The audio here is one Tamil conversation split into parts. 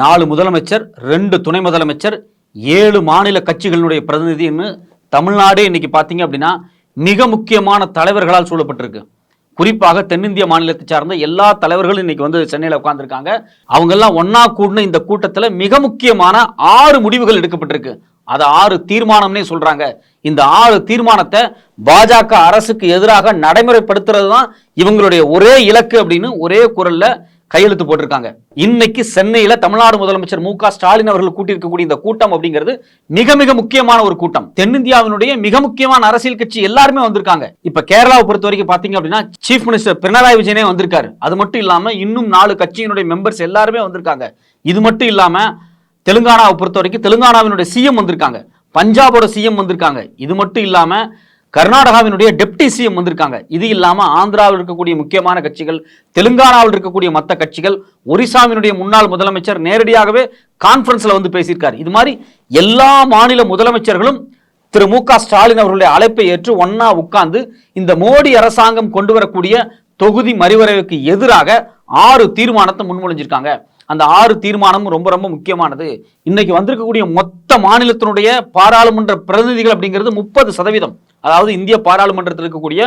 நாலு முதலமைச்சர் ரெண்டு துணை முதலமைச்சர் ஏழு மாநில கட்சிகளினுடைய பிரதிநிதின்னு தமிழ்நாடே இன்னைக்கு பார்த்தீங்க அப்படின்னா மிக முக்கியமான தலைவர்களால் சூழப்பட்டிருக்கு. குறிப்பாக தென்னிந்திய மாநிலத்தை சார்ந்த எல்லா தலைவர்களும் இன்னைக்கு வந்து சென்னையில் உட்கார்ந்திருக்காங்க. அவங்கெல்லாம் ஒன்னா கூடின இந்த கூட்டத்தில் மிக முக்கியமான ஆறு முடிவுகள் எடுக்கப்பட்டிருக்கு. அது ஆறு தீர்மானம்னே சொல்றாங்க. இந்த ஆறு தீர்மானத்தை பாஜக அரசுக்கு எதிராக நடைமுறைப்படுத்துறது தான் இவங்களுடைய ஒரே இலக்கு அப்படின்னு ஒரே குரல்ல கையெழுத்து போட்டிருக்காங்க. இன்னைக்கு சென்னையில தமிழ்நாடு முதலமைச்சர் மு க ஸ்டாலின் அவர்கள் கூட்டியிருக்கக்கூடிய இந்த கூட்டம் அப்படிங்கிறது மிக மிக முக்கியமான ஒரு கூட்டம். தென்னிந்தியாவினுடைய மிக முக்கியமான அரசியல் கட்சி எல்லாருமே வந்திருக்காங்க. இப்ப கேரளாவை பொறுத்த வரைக்கும் பாத்தீங்க அப்படின்னா சீஃப் மினிஸ்டர் பினராயி விஜயனே வந்திருக்காரு. அது மட்டும் இல்லாம இன்னும் நாலு கட்சியினுடைய மெம்பர்ஸ் எல்லாருமே வந்திருக்காங்க. இது மட்டும் இல்லாம தெலுங்கானாவை பொறுத்த வரைக்கும் தெலுங்கானாவினுடைய சிஎம் வந்திருக்காங்க. பஞ்சாபோட சிஎம் வந்திருக்காங்க. இது மட்டும் இல்லாம கர்நாடகாவினுடைய டெப்டி சிஎம் வந்திருக்காங்க. இது இல்லாமல் ஆந்திராவில் இருக்கக்கூடிய முக்கியமான கட்சிகள் தெலுங்கானாவில் இருக்கக்கூடிய மற்ற கட்சிகள் ஒரிசாவினுடைய முன்னாள் முதலமைச்சர் நேரடியாகவே கான்ஃபரன்ஸில் வந்து பேசியிருக்காரு. இது மாதிரி எல்லா மாநில முதலமைச்சர்களும் திரு மு க ஸ்டாலின் அவர்களுடைய அழைப்பை ஏற்று ஒன்னா உட்கார்ந்து இந்த மோடி அரசாங்கம் கொண்டு வரக்கூடிய தொகுதி மறுவரைவுக்கு எதிராக ஆறு தீர்மானத்தை முன்மொழிஞ்சிருக்காங்க. அந்த ஆறு தீர்மானமும் ரொம்ப ரொம்ப முக்கியமானது. இன்னைக்கு வந்திருக்கக்கூடிய மொத்த மாநிலத்தினுடைய பாராளுமன்ற பிரதிநிதிகள் அப்படிங்கிறது முப்பது சதவீதம். அதாவது இந்திய பாராளுமன்றத்தில் இருக்கக்கூடிய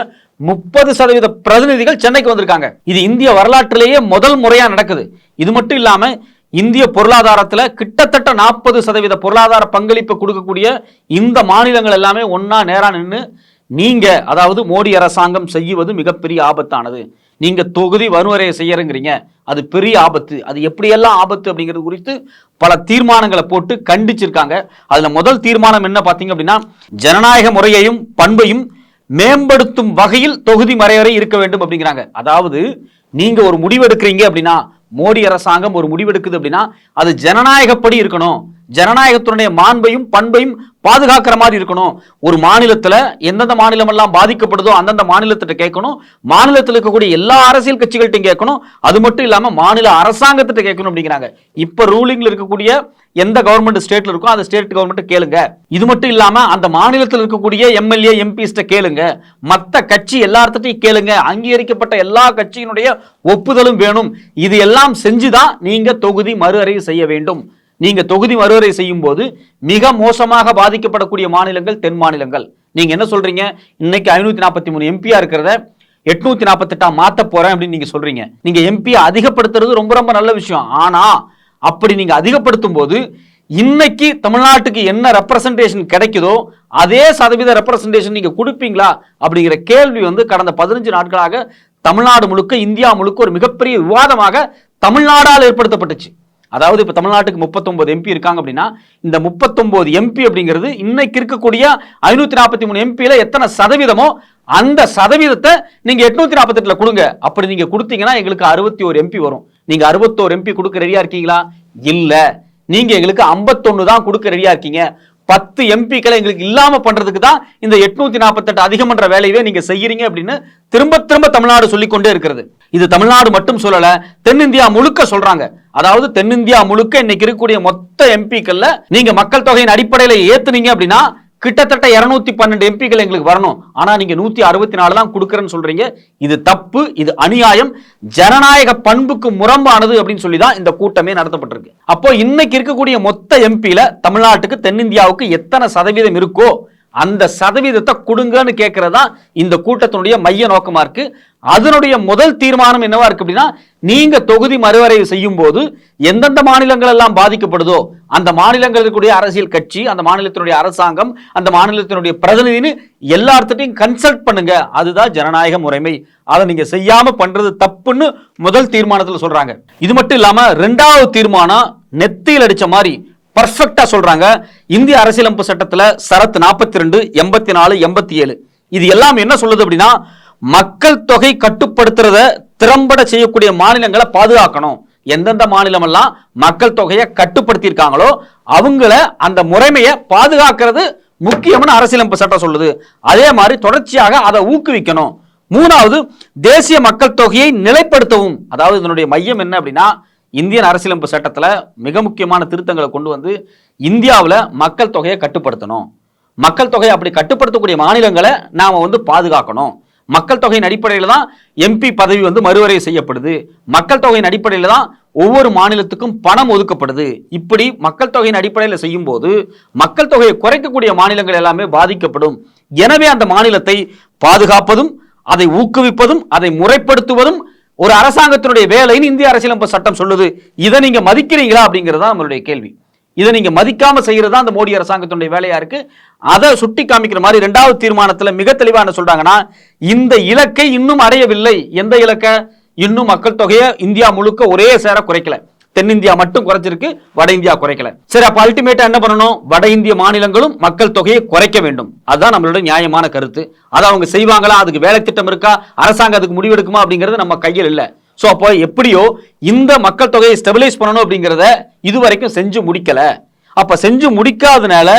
முப்பது சதவீத பிரதிநிதிகள் சென்னைக்கு வந்திருக்காங்க. இது இந்திய வரலாற்றிலேயே முதல் முறையா நடக்குது. இது மட்டும் இல்லாம இந்திய பொருளாதாரத்தில் கிட்டத்தட்ட நாற்பது சதவீத பொருளாதார பங்களிப்பு கொடுக்கக்கூடிய இந்த மாநிலங்கள் எல்லாமே ஒன்றா நேரா நின்று நீங்க அதாவது மோடி அரசாங்கம் செய்வது மிகப்பெரிய ஆபத்தானது. நீங்க தொகுதி வன்முறையை செய்யறங்கிறீங்க. அது பெரிய ஆபத்து. அது எப்படியெல்லாம் ஆபத்து அப்படிங்கிறது குறித்து பல தீர்மானங்களை போட்டு கண்டிச்சிருக்காங்க. அதுல முதல் தீர்மானம் என்ன பாத்தீங்க அப்படின்னா ஜனநாயக முறையையும் பண்பையும் மேம்படுத்தும் வகையில் தொகுதி மறைவரை இருக்க வேண்டும் அப்படிங்கிறாங்க. அதாவது நீங்க ஒரு முடிவு எடுக்கிறீங்க அப்படின்னா மோடி அரசாங்கம் ஒரு முடிவெடுக்குது அப்படின்னா அது ஜனநாயகப்படி இருக்கணும். ஜனநாயகத்தினுடைய மாண்பையும் பண்பையும் பாதுகாக்கிற மாதிரி இருக்கணும். ஒரு மாநிலத்தில் எந்தெந்த மாநிலமெல்லாம் பாதிக்கப்படுதோ அந்தந்த மாநிலத்திட்ட கேட்கணும். மாநிலத்தில் இருக்கக்கூடிய எல்லா அரசியல் கட்சிகள்ட்டையும் கேட்கணும். அது மட்டும் இல்லாமல் மாநில அரசாங்கத்திட்ட கேட்கணும் அப்படிங்கிறாங்க. இப்போ ரூலிங்கில் இருக்கக்கூடிய எந்த கவர்மெண்ட் ஸ்டேட்டில் இருக்கோ அந்த ஸ்டேட் கவர்மெண்ட் கேளுங்க. இது மட்டும் இல்லாமல் அந்த மாநிலத்தில் இருக்கக்கூடிய எம்எல்ஏ எம்பிஸ்ட கேளுங்க. மற்ற கட்சி எல்லார்த்திட்டையும் கேளுங்க. அங்கீகரிக்கப்பட்ட எல்லா கட்சியினுடைய ஒப்புதலும் வேணும். இது எல்லாம் செஞ்சுதான் நீங்கள் தொகுதி மறு அறிவு செய்ய வேண்டும். நீங்க தொகுதி மறுவரை செய்யும் போது மிக மோசமாக பாதிக்கப்படக்கூடிய மாநிலங்கள் தென் மாநிலங்கள். நீங்க என்ன சொல்றீங்க? இன்னைக்கு ஐநூத்தி நாற்பத்தி மூணு எம்பியா இருக்கிறத எட்நூத்தி நாற்பத்தெட்டா மாத்த போறேன் அப்படின்னு நீங்க சொல்றீங்க. நீங்க எம்பி அதிகப்படுத்துறது ரொம்ப ரொம்ப நல்ல விஷயம். ஆனா அப்படி நீங்க அதிகப்படுத்தும் போது இன்னைக்கு தமிழ்நாட்டுக்கு என்ன ரெப்ரசன்டேஷன் கிடைக்குதோ அதே சதவீத ரெப்ரசன்டேஷன் நீங்க கொடுப்பீங்களா? அப்படிங்கிற கேள்வி வந்து கடந்த பதினஞ்சு நாட்களாக தமிழ்நாடு முழுக்க இந்தியா முழுக்க ஒரு மிகப்பெரிய விவாதமாக தமிழ்நாடால் ஏற்படுத்தப்பட்டுச்சு. அதாவது இப்போ தமிழ்நாட்டுக்கு முப்பத்தொன்பது எம்பி இருக்காங்க அப்படின்னா இந்த முப்பத்தொன்பது எம்பி அப்படிங்கிறது இன்னைக்கு இருக்கக்கூடிய ஐநூத்தி நாற்பத்தி மூணு எம்பியில எத்தனை சதவீதமோ அந்த சதவீதத்தை நீங்க எட்நூத்தி நாற்பத்தெட்டில் கொடுங்க. அப்படி நீங்க கொடுத்தீங்கன்னா எங்களுக்கு அறுபத்தி ஒரு எம்பி வரும். நீங்க அறுபத்தோரு எம்பி கொடுக்க ரெடியா இருக்கீங்களா? இல்ல. நீங்க எங்களுக்கு ஐம்பத்தொன்னு தான் கொடுக்க ரெடியா இருக்கீங்க. பத்து எம்பிக்களை எங்களுக்கு இல்லாம பண்றதுக்கு தான் இந்த எட்நூத்தி நாற்பத்தெட்டு அதிகமன்ற வேலையவே நீங்க செய்யறீங்க அப்படின்னு திரும்ப திரும்ப தமிழ்நாடு சொல்லிக்கொண்டே இருக்கிறது. இது தமிழ்நாடு மட்டும் சொல்லல தென்னிந்தியா முழுக்க சொல்றாங்க. அதாவது தென்னிந்தியா முழுக்க இன்னைக்கு இருக்கக்கூடிய மொத்த எம்பிக்கள்ல நீங்க மக்கள் தொகையின் அடிப்படையில ஏத்துனீங்க அப்படின்னா கிட்டத்தட்ட இருநூத்தி பன்னெண்டு எம்பிக்கள் எங்களுக்கு வரணும். ஆனா நீங்க நூத்தி அறுபத்தி நாலு தான் கொடுக்குறேன்னு சொல்றீங்க. இது தப்பு இது அநியாயம். ஜனநாயக பண்புக்கு முரம்பானது அப்படின்னு சொல்லி தான் இந்த கூட்டமே நடத்தப்பட்டிருக்கு. அப்போ இன்னைக்கு இருக்கக்கூடிய மொத்த எம்பியில தமிழ்நாட்டுக்கு தென்னிந்தியாவுக்கு எத்தனை சதவீதம் இருக்கோ அந்த சதவீதத்தை கொடுங்கன்னு கேட்கறதா இந்த கூட்டத்தினுடைய மைய நோக்கமா இருக்கு. அதனுடைய முதல் தீர்மானம் என்னவா இருக்கு அப்படின்னா நீங்க தொகுதி மறுவரைவு செய்யும் போது எந்தெந்த மாநிலங்கள் எல்லாம் பாதிக்கப்படுதோ அந்த மாநிலங்கள் இருக்கக்கூடிய அரசியல் கட்சி அந்த மாநிலத்தினுடைய அரசாங்கம் அந்த மாநிலத்தினுடைய பிரதிநிதின்னு எல்லார்த்திட்டையும் கன்சல்ட் பண்ணுங்க. அதுதான் ஜனநாயக முறைமை. அதை நீங்க செய்யாம பண்றது தப்புன்னு முதல் தீர்மானத்தில் சொல்றாங்க. இது மட்டும் இல்லாம ரெண்டாவது தீர்மானம் நெத்தியில் அடிச்ச மாதிரி பர்ஃபெக்டா சொல்றாங்க. இந்திய அரசியலமைப்பு சட்டத்துல சரத் நாற்பத்தி ரெண்டு எண்பத்தி நாலு எண்பத்தி ஏழு. இது எல்லாம் என்ன சொல்லுது அப்படின்னா மக்கள் தொகை கட்டுப்படுத்துறத திறம்பட செய்யக்கூடிய மாநிலங்களை பாதுகாக்கணும். எந்தெந்த மாநிலம் எல்லாம் மக்கள் தொகையை கட்டுப்படுத்தியிருக்காங்களோ அவங்கள அந்த முறைமையை பாதுகாக்கிறது முக்கியம்னு அரசியலமைப்பு சட்டம் சொல்லுது. அதே மாதிரி தொடர்ச்சியாக அதை ஊக்குவிக்கணும். மூணாவது தேசிய மக்கள் தொகையை நிலைப்படுத்தவும். அதாவது இதனுடைய மையம் என்ன அப்படின்னா இந்தியன் அரசியலமைப்பு சட்டத்தில் மிக முக்கியமான திருத்தங்களை கொண்டு வந்து இந்தியாவில் மக்கள் தொகையை கட்டுப்படுத்தணும். மக்கள் தொகையை அப்படி கட்டுப்படுத்தக்கூடிய மாநிலங்களை நாம் வந்து பாதுகாக்கணும். மக்கள் தொகையின் அடிப்படையில் தான் எம்பி பதவி வந்து மறுவரை செய்யப்படுது. மக்கள் தொகையின் அடிப்படையில் தான் ஒவ்வொரு மாநிலத்துக்கும் பணம் ஒதுக்கப்படுது. இப்படி மக்கள் தொகையின் அடிப்படையில் செய்யும் போது மக்கள் தொகையை குறைக்கக்கூடிய மாநிலங்கள் எல்லாமே பாதிக்கப்படும். எனவே அந்த மாநிலத்தை பாதுகாப்பதும் அதை ஊக்குவிப்பதும் அதை முறைப்படுத்துவதும் ஒரு அரசாங்கத்தினுடைய வேலைன்னு இந்திய அரசியலமைப்பு சட்டம் சொல்லுது. இதை நீங்க மதிக்கிறீங்களா அப்படிங்கிறது தான் நம்மளுடைய கேள்வி. இதை நீங்க மதிக்காம செய்யறது தான் அந்த மோடி அரசாங்கத்தினுடைய வேலையா இருக்கு. அதை சுட்டி காமிக்கிற மாதிரி இரண்டாவது தீர்மானத்துல மிக தெளிவா என்ன சொல்றாங்கன்னா இந்த இலக்கை இன்னும் அடையவில்லை. எந்த இலக்கை? இன்னும் மக்கள் தொகையை இந்தியா முழுக்க ஒரே சேர குறைக்கல. தென்னிந்தியா மட்டும் குறைச்சிருக்கு வட இந்தியா குறைக்கல. சரி அப்ப அல்டிமேட்டா என்ன பண்ணணும்? வட இந்திய மாநிலங்களும் மக்கள் தொகையை குறைக்க வேண்டும். அதுதான் நம்மளோட நியாயமான கருத்து. அதை அவங்க செய்வாங்களா? அதுக்கு வேலை திட்டம் இருக்கா? அரசாங்கம் அதுக்கு முடிவெடுக்குமா அப்படிங்கிறது நம்ம கையில் இல்லை. ஸோ அப்போ எப்படியோ இந்த மக்கள் தொகையை ஸ்டெபிலைஸ் பண்ணணும் அப்படிங்கிறத இதுவரைக்கும் செஞ்சு முடிக்கல. அப்ப செஞ்சு முடிக்காதனால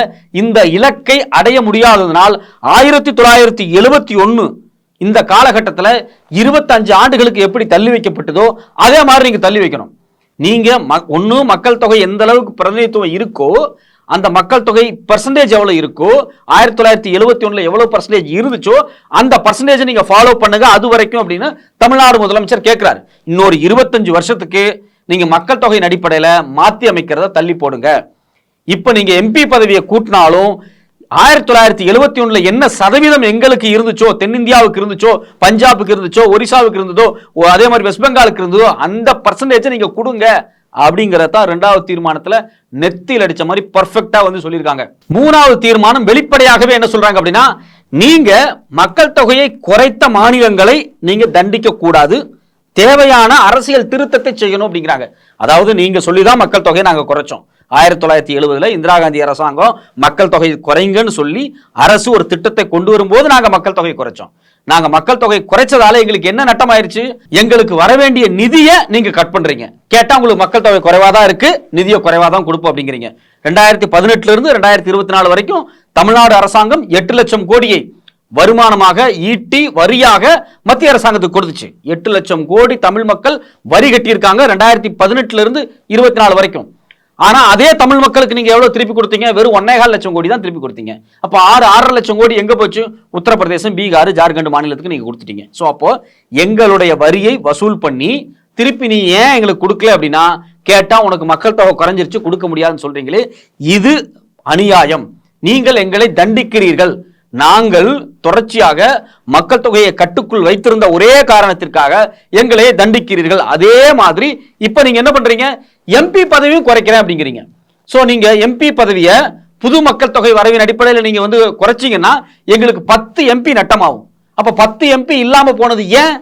இந்த இலக்கை அடைய முடியாததுனால் ஆயிரத்தி தொள்ளாயிரத்தி எழுபத்தி ஒன்னு இந்த காலகட்டத்தில் இருபத்தஞ்சு ஆண்டுகளுக்கு எப்படி தள்ளி வைக்கப்பட்டதோ அதே மாதிரி நீங்க தள்ளி வைக்கணும். நீங்க ஒன்று மக்கள் தொகை எந்த அளவுக்கு பிரதிநிதித்துவம் இருக்கோ அந்த மக்கள் தொகை பர்சன்டேஜ் எவ்வளோ இருக்கோ ஆயிரத்தி தொள்ளாயிரத்தி எழுபத்தி ஒன்றில் எவ்வளோ பர்சன்டேஜ் இருந்துச்சோ அந்த பர்சன்டேஜை நீங்கள் ஃபாலோ பண்ணுங்க. அது வரைக்கும் அப்படின்னு தமிழ்நாடு முதலமைச்சர் கேட்குறாரு. இன்னொரு இருபத்தஞ்சு வருஷத்துக்கு நீங்கள் மக்கள் தொகையின் அடிப்படையில் மாற்றி அமைக்கிறத தள்ளி போடுங்க. இப்போ நீங்கள் எம்பி பதவியை கூட்டினாலும் ஆயிரத்தி தொள்ளாயிரத்தி எழுபத்தி ஒன்றில் என்ன சதவீதம் எங்களுக்கு இருந்துச்சோ தென்னிந்தியாவுக்கு இருந்துச்சோ பஞ்சாபுக்கு இருந்துச்சோ ஒரிசாவுக்கு இருந்ததோ அதே மாதிரி வெஸ்ட் பெங்காலுக்கு இருந்ததோ அந்த பர்சன்டேஜை நீங்கள் கொடுங்க. அப்படிங்கறதா ரெண்டாவது தீர்மானத்துல நெத்தியில் அடிச்ச மாதிரி பர்ஃபெக்டா வந்து சொல்லியிருக்காங்க. மூணாவது தீர்மானம் வெளிப்படையாகவே என்ன சொல்றாங்க அப்படின்னா நீங்க மக்கள் தொகையை குறைத்த மாநிலங்களை நீங்க தண்டிக்க கூடாது. தேவையான அரசியல் திருத்தத்தை செய்யணும் அப்படிங்கிறாங்க. அதாவது நீங்க சொல்லிதான் மக்கள் தொகையை நாங்க குறைச்சோம். ஆயிரத்தி தொள்ளாயிரத்தி எழுபதுல இந்திரா காந்தி அரசாங்கம் மக்கள் தொகை குறைங்கன்னு சொல்லி அரசு ஒரு திட்டத்தை கொண்டு வரும்போது நாங்க மக்கள் தொகையை குறைச்சோம். நாங்க மக்கள் தொகை குறைச்சதால எங்களுக்கு என்ன நட்டம் ஆயிருச்சு எங்களுக்கு வர வேண்டிய நிதியை நீங்க கட் பண்றீங்க. கேட்டா உங்களுக்கு மக்கள் தொகை குறைவாதான் இருக்கு நிதியை குறைவாதான் கொடுப்போம் அப்படிங்கிறீங்க. ரெண்டாயிரத்தி பதினெட்டுல இருந்து ரெண்டாயிரத்தி இருபத்தி நாலு வரைக்கும் தமிழ்நாடு அரசாங்கம் எட்டு லட்சம் கோடியை வருமானமாக ஈட்டி வரியாக மத்திய அரசாங்கத்துக்கு கொடுத்துச்சு. எட்டு லட்சம் கோடி தமிழ் மக்கள் வரி கட்டியிருக்காங்க ரெண்டாயிரத்தி பதினெட்டுல இருந்து இருபத்தி நாலு வரைக்கும். ஆனா அதே தமிழ் மக்களுக்கு நீங்க எவ்வளவு திருப்பி கொடுத்தீங்க? வெறும் ஒன்னேகால் லட்சம் கோடி தான் திருப்பி கொடுத்தீங்க. அப்போ ஆறு ஆறரை லட்சம் கோடி எங்க போச்சு? உத்தரப்பிரதேசம் பீகார் ஜார்க்கண்ட் மாநிலத்துக்கு நீங்க கொடுத்துட்டீங்க. ஸோ அப்போ எங்களுடைய வரியை வசூல் பண்ணி திருப்பி நீ ஏன் எங்களுக்கு கொடுக்கல அப்படின்னா கேட்டா உனக்கு மக்கள் தொகை குறைஞ்சிருச்சு கொடுக்க முடியாதுன்னு சொல்றீங்களே இது அநியாயம். நீங்கள் எங்களை தண்டிக்கிறீர்கள். நாங்கள் தொடர்ச்சியாக மக்கள் தொகையை கட்டுக்குள் வைத்திருந்த ஒரே காரணத்திற்காக எங்களை தண்டிக்கிறீர்கள். அதே மாதிரி இப்போ நீங்க என்ன பண்றீங்க? எம்பி பதவியும் குறைக்கிறேன் அப்படிங்கிறீங்க. ஸோ நீங்க எம்பி பதவியை புது மக்கள் தொகை வரவின் அடிப்படையில் நீங்க வந்து குறைச்சிங்கன்னா எங்களுக்கு பத்து எம்பி நட்டமாகும். அப்போ பத்து எம்பி இல்லாம போனது ஏன்?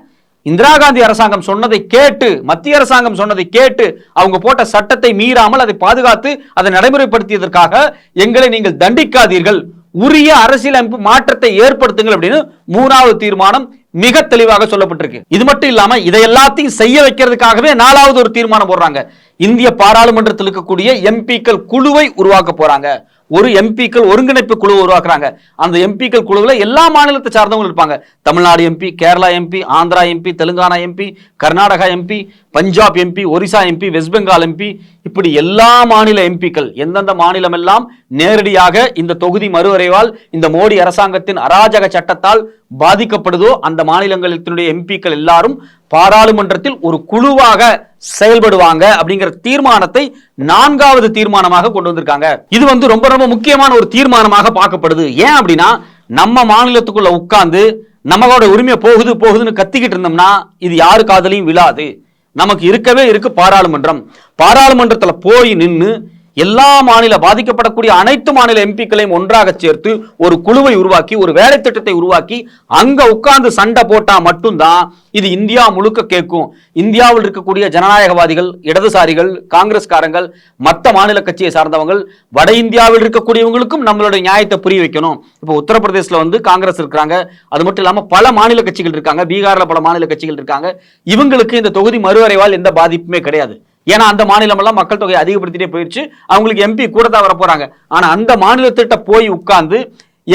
இந்திரா காந்தி அரசாங்கம் சொன்னதை கேட்டு மத்திய அரசாங்கம் சொன்னதை கேட்டு அவங்க போட்ட சட்டத்தை மீறாமல் அதை பாதுகாத்து அதை நடைமுறைப்படுத்தியதற்காக எங்களை நீங்கள் தண்டிக்காதீர்கள். உரிய அரசியலமைப்பு மாற்றத்தை ஏற்படுத்துங்கள் அப்படின்னு மூணாவது தீர்மானம் மிக தெளிவாக சொல்லப்பட்டிருக்கு. இது மட்டும் இல்லாம இதை எல்லாத்தையும் செய்ய வைக்கிறதுக்காகவே நாலாவது ஒரு தீர்மானம் போடுறாங்க. இந்திய பாராளுமன்றத்தில் இருக்கக்கூடிய எம்பிக்கள் குழுவை உருவாக்க போறாங்க. ஒரு எம்பிக்கள் ஒருங்கிணைப்பு குழு உருவாக்குறாங்க. அந்த எம்பிக்கள் குழுவில் எல்லா மாநிலத்தை சார்ந்தவங்க இருப்பாங்க. Tamil Nadu MP Kerala MP Andhra MP Telangana MP Karnataka MP Punjab MP Orissa MP West Bengal MP இப்படி எல்லா மாநில எம்பிக்கள் எந்தெந்த மாநிலம் எல்லாம் நேரடியாக இந்த தொகுதி மறுவரைவால் இந்த மோடி அரசாங்கத்தின் அராஜக சட்டத்தால் பாதிக்கப்படுதோ அந்த மாநிலங்களினுடைய எம்பிக்கள் எல்லாரும் பாராளுமன்றத்தில் ஒரு குழுவாக செயல்படுவாங்க அப்படிங்கிற தீர்மானத்தை நான்காவது தீர்மானமாக கொண்டு வந்திருக்காங்க. இது வந்து ரொம்ப ரொம்ப முக்கியமான ஒரு தீர்மானமாக பார்க்கப்படுது. ஏன் அப்படின்னா நம்ம மாநிலத்துக்குள்ள உட்கார்ந்து நம்மளோட உரிமை போகுது போகுதுன்னு கத்திக்கிட்டு இருந்தோம்னா இது யாரு காதலையும் விழாது. நமக்கு இருக்கவே இருக்கு பாராளுமன்றம். பாராளுமன்றத்தில் போய் நின்று எல்லா மாநில பாதிக்கப்படக்கூடிய அனைத்து மாநில எம்பிக்களையும் ஒன்றாக சேர்த்து ஒரு குழுவை உருவாக்கி ஒரு வேலை திட்டத்தை உருவாக்கி அங்க உட்கார்ந்து சண்டை போட்டா மட்டும்தான் இது இந்தியா முழுக்க கேட்கும். இந்தியாவில் இருக்கக்கூடிய ஜனநாயகவாதிகள் இடதுசாரிகள் காங்கிரஸ்காரங்கள் மற்ற மாநில கட்சியை சார்ந்தவங்கள் வட இந்தியாவில் இருக்கக்கூடியவங்களுக்கும் நம்மளுடைய நியாயத்தை புரிய வைக்கணும். இப்போ உத்தரப்பிரதேசல வந்து காங்கிரஸ் இருக்கிறாங்க. அது மட்டும் இல்லாம பல மாநில கட்சிகள் இருக்காங்க. பீகார்ல பல மாநில கட்சிகள் இருக்காங்க. இவங்களுக்கு இந்த தொகுதி மறுவரைவால் எந்த பாதிப்புமே கிடையாது. ஏன்னா அந்த மாநிலமெல்லாம் மக்கள் தொகை அதிகப்படுத்திட்டே போயிடுச்சு அவங்களுக்கு எம்பி கூட தான் வர போறாங்க ஆனா அந்த மாநிலத்திட்ட போய் உட்கார்ந்து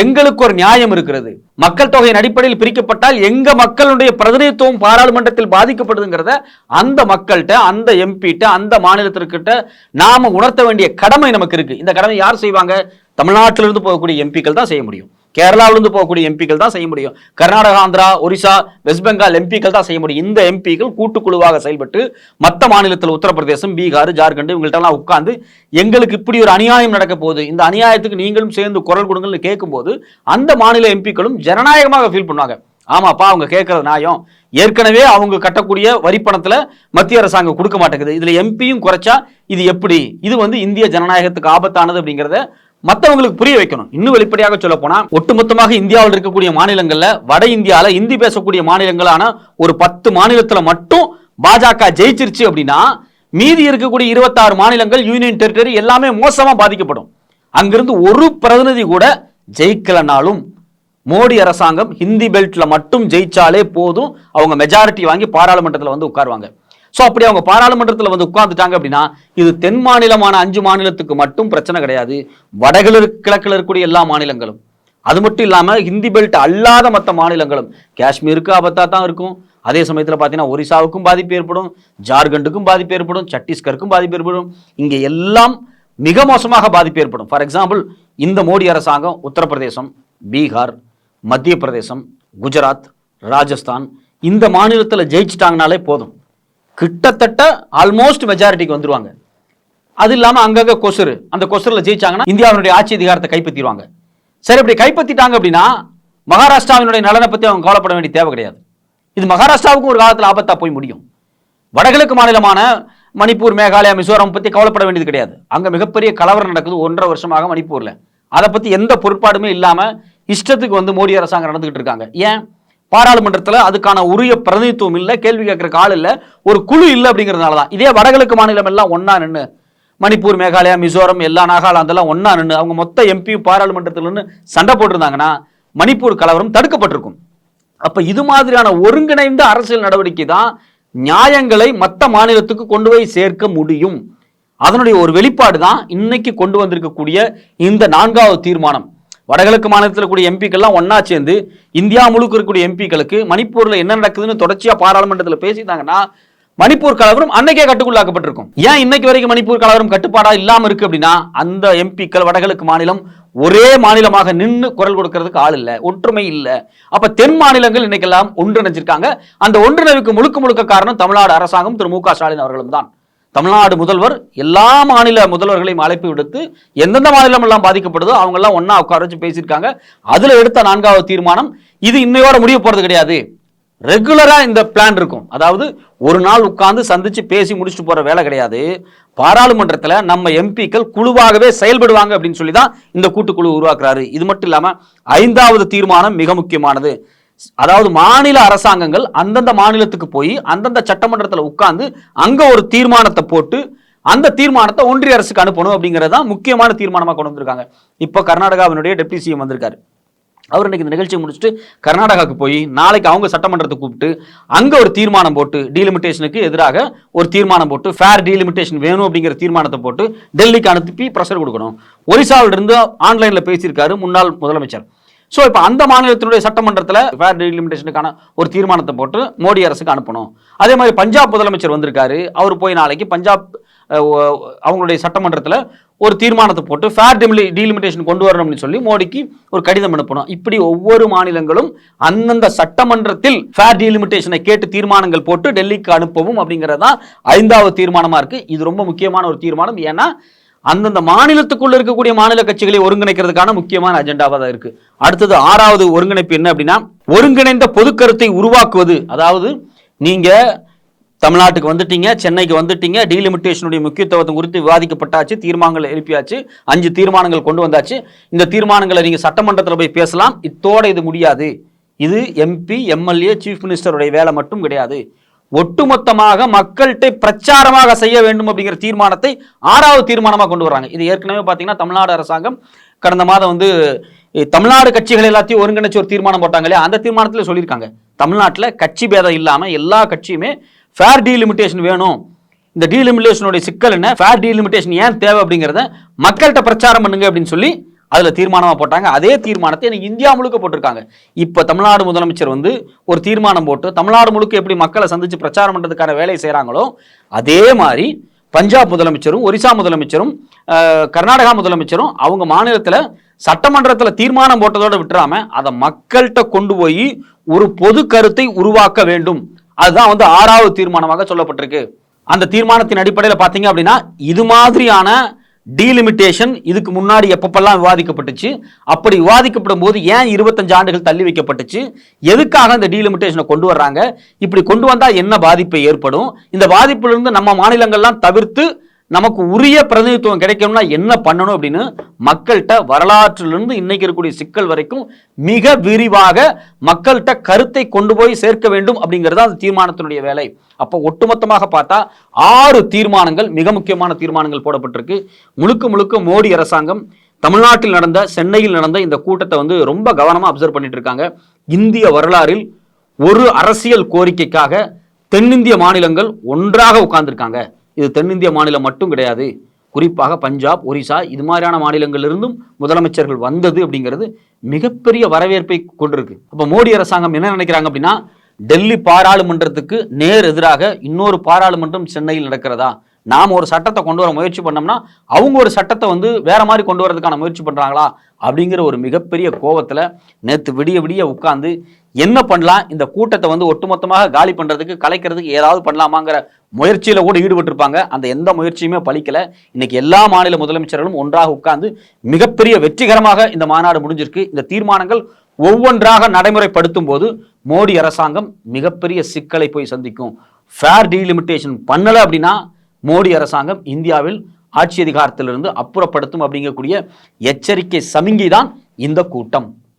எங்களுக்கு ஒரு நியாயம் இருக்கிறது. மக்கள் தொகையின் அடிப்படையில் பிரிக்கப்பட்டால் எங்க மக்களுடைய பிரதிநிதித்துவம் பாராளுமன்றத்தில் பாதிக்கப்படுதுங்கிறத அந்த மக்கள்கிட்ட அந்த எம்பிட்ட அந்த மாநிலத்திற்கிட்ட நாம உணர்த்த வேண்டிய கடமை நமக்கு இருக்கு. இந்த கடமை யார் செய்வாங்க? தமிழ்நாட்டிலிருந்து போகக்கூடிய எம்பிக்கள் தான் செய்ய முடியும். கேரளாவிலிருந்து போகக்கூடிய எம்பிக்கள் தான் செய்ய முடியும். கர்நாடகா ஆந்திரா ஒரிசா வெஸ்ட் பெங்கால் எம்பிக்கள் தான் செய்ய முடியும். இந்த எம்பிக்கள் கூட்டுக்குழுவாக செயல்பட்டு மற்ற மாநிலத்தில் உத்தரப்பிரதேசம் பீகார் ஜார்க்கண்ட் இவங்கள்ட்டெல்லாம் உட்கார்ந்து எங்களுக்கு இப்படி ஒரு அநியாயம் நடக்க போகுது. இந்த அநியாயத்துக்கு நீங்களும் சேர்ந்து குரல் கொடுங்கள்னு கேட்கும்போது அந்த மாநில எம்பிக்களும் ஜனநாயகமாக ஃபீல் பண்ணுவாங்க. ஆமாப்பா அவங்க கேட்கறது நியாயம். ஏற்கனவே அவங்க கட்டக்கூடிய வரி மத்திய அரசாங்கம் கொடுக்க மாட்டேங்குது. இதில் எம்பியும் குறைச்சா இது எப்படி? இது வந்து இந்திய ஜனநாயகத்துக்கு ஆபத்தானது அப்படிங்கிறத மற்றவங்களுக்கு புரிய வைக்கணும். இன்னும் வெளிப்படையாக சொல்ல போனா ஒட்டுமொத்தமாக இந்தியாவில் இருக்கக்கூடிய மாநிலங்கள்ல வட இந்தியாவில் இந்தி பேசக்கூடிய மாநிலங்களான ஒரு பத்து மாநிலத்தில் மட்டும் பாஜக ஜெயிச்சிருச்சு அப்படின்னா மீதி இருக்கக்கூடிய இருபத்தாறு மாநிலங்கள் யூனியன் டெரிட்டரி எல்லாமே மோசமாக பாதிக்கப்படும். அங்கிருந்து ஒரு பிரதிநிதி கூட ஜெயிக்கலனாலும் மோடி அரசாங்கம் ஹிந்தி பெல்ட்ல மட்டும் ஜெயிச்சாலே போதும் அவங்க மெஜாரிட்டி வாங்கி பாராளுமன்றத்தில் வந்து உட்காருவாங்க. ஸோ அப்படி அவங்க பாராளுமன்றத்தில் வந்து உட்கார்ந்துட்டாங்க அப்படின்னா இது தென் மாநிலமான அஞ்சு மாநிலத்துக்கு மட்டும் பிரச்சனை கிடையாது. வடகிழக்கு கிழக்கில் இருக்கக்கூடிய எல்லா மாநிலங்களும். அது மட்டும் இல்லாமல் ஹிந்தி பெல்ட் அல்லாத மற்ற மாநிலங்களும். காஷ்மீருக்கு ஆபத்தாக தான் இருக்கும். அதே சமயத்தில் பார்த்தீங்கன்னா ஒரிசாவுக்கும் பாதிப்பு ஏற்படும். ஜார்க்கண்டுக்கும் பாதிப்பு ஏற்படும். சத்தீஸ்கருக்கும் பாதிப்பு ஏற்படும். இங்கே எல்லாம் மிக மோசமாக பாதிப்பு ஏற்படும். ஃபார் எக்ஸாம்பிள் இந்த மோடி அரசாங்கம் உத்தரப்பிரதேசம் பீகார் மத்திய பிரதேசம் குஜராத் ராஜஸ்தான் இந்த மாநிலத்தில் ஜெயிச்சிட்டாங்கனாலே போதும். கிட்டத்தட்ட ஆல்மோஸ்ட் மெஜாரிட்டிக்கு வந்துருவாங்க. அது இல்லாமல் அங்கங்கே கொசுறு. அந்த கொசுரில் ஜெயிச்சாங்கன்னா இந்தியாவினுடைய ஆட்சி அதிகாரத்தை கைப்பற்றிடுவாங்க. சரி இப்படி கைப்பற்றிட்டாங்க அப்படின்னா மகாராஷ்டிராவினுடைய நலனை பற்றி அவங்க கவலைப்பட வேண்டிய தேவை கிடையாது. இது மகாராஷ்டிராவுக்கும் ஒரு காலத்தில் ஆபத்தாக போய் முடியும். வடகிழக்கு மாநிலமான மணிப்பூர் மேகாலயா மிசோரம் பற்றி கவலைப்பட வேண்டியது கிடையாது. அங்கே மிகப்பெரிய கலவரம் நடக்குது ஒன்றரை வருஷமாக மணிப்பூரில். அதை பற்றி எந்த பொருட்பாடுமே இல்லாமல் இஷ்டத்துக்கு வந்து மோடி அரசாங்கம் நடந்துக்கிட்டு இருக்காங்க. ஏன்? பாராளுமன்றத்தில் அதுக்கான உரிய பிரதிநிதித்துவம் இல்லை கேள்வி கேட்கறக்கு ஆள் இல்லை ஒரு குழு இல்லை அப்படிங்கிறதுனால தான் இதே வடகிழக்கு மாநிலம் எல்லாம் ஒன்றா நின்று மணிப்பூர் மேகாலயா மிசோரம் எல்லா நாகாலாந்தெல்லாம் ஒன்றா நின்று அவங்க மொத்த எம்பியும் பாராளுமன்றத்தில் நின்று சண்டை போட்டிருந்தாங்கன்னா மணிப்பூர் கலவரம் தடுக்கப்பட்டிருக்கும். அப்போ இது மாதிரியான ஒருங்கிணைந்த அரசியல் நடவடிக்கை தான் நியாயங்களை மற்ற மாநிலத்துக்கு கொண்டு போய் சேர்க்க முடியும். அதனுடைய ஒரு வெளிப்பாடு தான் இன்னைக்கு கொண்டு வந்திருக்கக்கூடிய இந்த நான்காவது தீர்மானம். வடகிழக்கு மாநிலத்தில் கூடிய எம்பிக்கள்லாம் ஒன்றா சேர்ந்து இந்தியா முழுக்க இருக்கக்கூடிய எம்பிக்களுக்கு மணிப்பூரில் என்ன நடக்குதுன்னு தொடர்ச்சியாக பாராளுமன்றத்தில் பேசிட்டாங்கன்னா மணிப்பூர் கலவரம் அன்னைக்கே கட்டுக்குள்ளாக்கப்பட்டிருக்கும். ஏன் இன்னைக்கு வரைக்கும் மணிப்பூர் கலவரம் கட்டுப்பாடா இல்லாமல் இருக்கு அப்படின்னா அந்த எம்பிக்கள் வடகிழக்கு மாநிலம் ஒரே மாநிலமாக நின்று குரல் கொடுக்கறதுக்கு ஆள் இல்லை ஒற்றுமை இல்லை. அப்ப தென் மாநிலங்கள் இன்னைக்கெல்லாம் ஒன்றிணைஞ்சிருக்காங்க. அந்த ஒன்றிணைவுக்கு முழுக்க முழுக்க காரணம் தமிழ்நாடு அரசாங்கம் திரு மு க ஸ்டாலின் அவர்களும் தான் தமிழ்நாடு முதல்வர் எல்லா மாநில முதல்வர்களையும் அழைப்பு விடுத்து எந்தெந்த மாநிலம் எல்லாம் பாதிக்கப்படுதோ அவங்க எல்லாம் உட்கார வச்சு பேசியிருக்காங்க. அதுல எடுத்த நான்காவது தீர்மானம் இது இன்னையோட முடிய போறது கிடையாது. ரெகுலரா இந்த பிளான் இருக்கும். அதாவது ஒரு நாள் உட்கார்ந்து சந்திச்சு பேசி முடிச்சுட்டு போற வேலை கிடையாது. பாராளுமன்றத்தில் நம்ம எம்பிக்கள் குழுவாகவே செயல்படுவாங்க அப்படின்னு சொல்லி தான் இந்த கூட்டுக்குழு உருவாக்குறாரு. இது மட்டும் இல்லாம ஐந்தாவது தீர்மானம் மிக முக்கியமானது. அதாவது மாநில அரசாங்கங்கள் அந்தந்த மாநிலத்துக்கு போய் அந்தந்த சட்டமன்றத்தில் உட்கார்ந்து அங்க ஒரு தீர்மானத்தை போட்டு அந்த தீர்மானத்தை ஒன்றிய அரசுக்கு அனுப்பணும் அப்படிங்கிறது தான் முக்கியமான தீர்மானமாக கொண்டு வந்திருக்காங்க. இப்போ கர்நாடகாவினுடைய டெப்டி சிஎம் வந்திருக்காரு. அவர் இன்னைக்கு இந்த நிகழ்ச்சியை முடிச்சுட்டு கர்நாடகாவுக்கு போய் நாளைக்கு அவங்க சட்டமன்றத்தை கூப்பிட்டு அங்க ஒரு தீர்மானம் போட்டு டீலிமிட்டேஷனுக்கு எதிராக ஒரு தீர்மானம் போட்டு ஃபேர் டீலிமிட்டேஷன் வேணும் அப்படிங்கிற தீர்மானத்தை போட்டு டெல்லிக்கு அனுப்பி ப்ரெஷர் கொடுக்கணும். ஒரிசாவில இருந்து ஆன்லைன்ல பேசியிருக்காரு முன்னாள் முதலமைச்சர். ஸோ இப்போ அந்த மாநிலத்தினுடைய சட்டமன்றத்தில் ஃபேர் லிமிடேஷனுக்கான ஒரு தீர்மானத்தை போட்டு மோடி அரசுக்கு அனுப்பணும். அதே மாதிரி பஞ்சாப் முதலமைச்சர் வந்திருக்காரு. அவர் போய் நாளைக்கு பஞ்சாப் அவங்களுடைய சட்டமன்றத்தில் ஒரு தீர்மானத்தை போட்டு ஃபேர் டிமிலி டீலிமிட்டேஷன் கொண்டு வரணும்னு சொல்லி மோடிக்கு ஒரு கடிதம் அனுப்பணும். இப்படி ஒவ்வொரு மாநிலங்களும் அந்தந்த சட்டமன்றத்தில் ஃபேர் டீலிமிட்டேஷனை கேட்டு தீர்மானங்கள் போட்டு டெல்லிக்கு அனுப்பவும் அப்படிங்கிறது தான் ஐந்தாவது தீர்மானமாக இருக்குது இது ரொம்ப முக்கியமான ஒரு தீர்மானம். ஏன்னா அந்தந்த மாநிலத்துக்குள்ள இருக்கக்கூடிய மாநில கட்சிகளை ஒருங்கிணைக்கிறதுக்கான முக்கியமான அஜெண்டாவாக தான் இருக்கு. அடுத்தது ஆறாவது ஒருங்கிணைப்பு என்ன அப்படின்னா ஒருங்கிணைந்த பொதுக்கருத்தை உருவாக்குவது. அதாவது நீங்க தமிழ்நாட்டுக்கு வந்துட்டீங்க சென்னைக்கு வந்துட்டீங்க டீலிமிட்டேஷனுடைய முக்கியத்துவத்தை குறித்து விவாதிக்கப்பட்டாச்சு தீர்மானங்கள் எழுப்பியாச்சு அஞ்சு தீர்மானங்கள் கொண்டு வந்தாச்சு. இந்த தீர்மானங்களை நீங்கள் சட்டமன்றத்தில் போய் பேசலாம். இத்தோட இது முடியாது. இது எம்பி எம்எல்ஏ சீஃப் மினிஸ்டருடைய வேலை மட்டும் கிடையாது. ஒட்டுமொத்தமாக மக்கள்கிட்ட பிரச்சாரமாக செய்ய வேண்டும் அப்படிங்கிற தீர்மானத்தை ஆறாவது தீர்மானமாக கொண்டு வராங்க இது ஏற்கனவே பார்த்தீங்கன்னா தமிழ்நாடு அரசாங்கம் கடந்த மாதம் வந்து தமிழ்நாடு கட்சிகள் எல்லாத்தையும் ஒருங்கிணைச்சு ஒரு தீர்மானம் போட்டாங்க இல்லையா? அந்த தீர்மானத்தில் சொல்லியிருக்காங்க. தமிழ்நாட்டில் கட்சி பேதம் இல்லாமல் எல்லா கட்சியுமே ஃபேர் டீலிமிட்டேஷன் வேணும். இந்த டீலிமிட்டேஷனுடைய சிக்கல் என்ன? ஃபேர் டீலிமிட்டேஷன் ஏன் தேவை அப்படிங்கிறத மக்கள்கிட்ட பிரச்சாரம் பண்ணுங்க அப்படின்னு சொல்லி அதில் தீர்மானமாக போட்டாங்க. அதே தீர்மானத்தை எனக்கு இந்தியா முழுக்க போட்டிருக்காங்க. இப்போ தமிழ்நாடு முதலமைச்சர் வந்து ஒரு தீர்மானம் போட்டு தமிழ்நாடு முழுக்க எப்படி மக்களை சந்தித்து பிரச்சாரம் பண்ணுறதுக்கான வேலையை செய்கிறாங்களோ அதே மாதிரி பஞ்சாப் முதலமைச்சரும் ஒரிசா முதலமைச்சரும் கர்நாடகா முதலமைச்சரும் அவங்க மாநிலத்தில் சட்டமன்றத்தில் தீர்மானம் போட்டதோட விட்டுறாம அதை மக்கள்கிட்ட கொண்டு போய் ஒரு பொது கருத்தை உருவாக்க வேண்டும். அதுதான் வந்து ஆறாவது தீர்மானமாக சொல்லப்பட்டிருக்கு. அந்த தீர்மானத்தின் அடிப்படையில் பார்த்தீங்க அப்படின்னா இது மாதிரியான டீலிமிட்டேஷன் இதுக்கு முன்னாடி எப்பப்பெல்லாம் விவாதிக்கப்பட்டுச்சு? அப்படி விவாதிக்கப்படும் போது ஏன் இருபத்தஞ்சு ஆண்டுகள் தள்ளி வைக்கப்பட்டுச்சு? எதுக்காக இந்த டீலிமிட்டேஷனை கொண்டு வர்றாங்க? இப்படி கொண்டு வந்தால் என்ன பாதிப்பு ஏற்படும்? இந்த பாதிப்பிலிருந்து நம்ம மாநிலங்கள்லாம் தவிர்த்து நமக்கு உரிய பிரதிநிதித்துவம் கிடைக்கணும்னா என்ன பண்ணணும் அப்படின்னு மக்கள்கிட்ட வரலாற்றிலிருந்து இன்னைக்கு இருக்கக்கூடிய சிக்கல் வரைக்கும் மிக விரிவாக மக்கள்கிட்ட கருத்தை கொண்டு போய் சேர்க்க வேண்டும் அப்படிங்கிறது அந்த தீர்மானத்தினுடைய வேலை. அப்போ ஒட்டுமொத்தமாக பார்த்தா ஆறு தீர்மானங்கள் மிக முக்கியமான தீர்மானங்கள் போடப்பட்டிருக்கு. முழுக்க முழுக்க மோடி அரசாங்கம் தமிழ்நாட்டில் நடந்த சென்னையில் நடந்த இந்த கூட்டத்தை வந்து ரொம்ப கவனமாக அப்சர்வ் பண்ணிட்டு இருக்காங்க. இந்திய வரலாறில் ஒரு அரசியல் கோரிக்கைக்காக தென்னிந்திய மாநிலங்கள் ஒன்றாக உட்கார்ந்துருக்காங்க. இது தென்னிந்திய மாநிலம் மட்டும் கிடையாது. குறிப்பாக பஞ்சாப் ஒரிசா இது மாதிரியான மாநிலங்களிலிருந்தும் முதலமைச்சர்கள் வந்தது அப்படிங்கிறது மிகப்பெரிய வரவேற்பை கொண்டிருக்கு. அப்போ மோடி அரசாங்கம் என்ன நினைக்கிறாங்க அப்படின்னா டெல்லி பாராளுமன்றத்துக்கு நேர் எதிராக இன்னொரு பாராளுமன்றம் சென்னையில் நடக்கிறதா? நாம் ஒரு சட்டத்தை கொண்டு வர முயற்சி பண்ணோம்னா அவங்க ஒரு சட்டத்தை வந்து வேற மாதிரி கொண்டு வரதுக்கான முயற்சி பண்ணுறாங்களா அப்படிங்கிற ஒரு மிகப்பெரிய கோவத்தில் நேற்று விடிய விடிய உட்காந்து என்ன பண்ணலாம்? இந்த கூட்டத்தை வந்து ஒட்டுமொத்தமாக காலி பண்ணுறதுக்கு கலைக்கிறதுக்கு ஏதாவது பண்ணலாமாங்கிற முயற்சியில் கூட ஈடுபட்டிருப்பாங்க. அந்த எந்த முயற்சியுமே பழிக்கலை இன்னைக்கு எல்லா மாநில முதலமைச்சர்களும் ஒன்றாக உட்கார்ந்து மிகப்பெரிய வெற்றிகரமாக இந்த மாநாடு முடிஞ்சிருக்கு. இந்த தீர்மானங்கள் ஒவ்வொன்றாக நடைமுறைப்படுத்தும் போது மோடி அரசாங்கம் மிகப்பெரிய சிக்கலை போய் சந்திக்கும். ஃபேர் டீலிமிட்டேஷன் பண்ணலை அப்படின்னா மோடி அரசாங்கம் இந்தியாவில் ஆட்சி அதிகாரத்திலிருந்து அப்புறப்படுத்தும் அப்படிங்கக்கூடிய எச்சரிக்கை சமிங்கை தான் இந்த கூட்டம்.